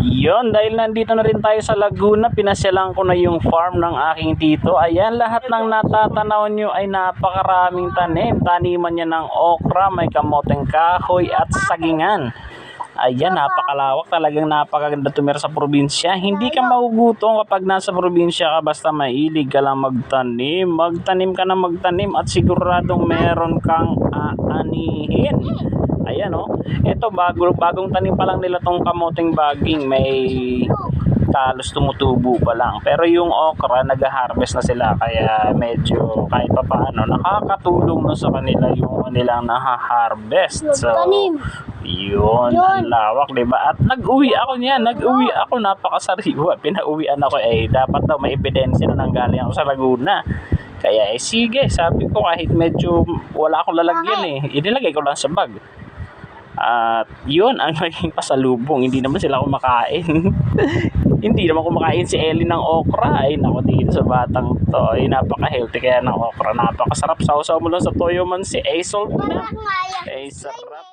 Yon, dahil nandito na rin tayo sa Laguna, pinasyalan ko na yung farm ng aking tito. Ayan, lahat ng natatanaw nyo ay napakaraming tanim. Taniman niya ng okra, may kamoteng kahoy at sagingan. Ayan, napakalawak. Talagang napakaganda tumira sa probinsya. Hindi ka magugutom kapag nasa probinsya ka basta mahilig ka lang magtanim. Magtanim ka na magtanim at siguradong meron kang aanihin. Ayan oh. Ito bago bagong tanim pa lang nila tong kamoting baging. May talos tumutubo pa lang. Pero yung okra, nag-harvest na sila. Kaya medyo kahit pa paano, nakakatulong na sa kanila yung kanilang naha-harvest. So, yun, ang lawak, di ba? At nag-uwi ako niyan, nag-uwi ako, napakasariwa. Pinauwian ako, eh, dapat daw may ebidensya na nanggaling ako sa Laguna. Kaya, eh, sige, sabi ko, kahit medyo wala akong lalagyan eh, inilagay ko lang sa bag. At yun ang naging pasalubong. Hindi naman sila kumakain. Hindi naman kumakain si Ellie ng okra. Ay nako dito sa batang to. Ay napaka-healthy kaya ng okra. Napakasarap. Sausaw mo lang sa toyo man si yan. Ay sarap.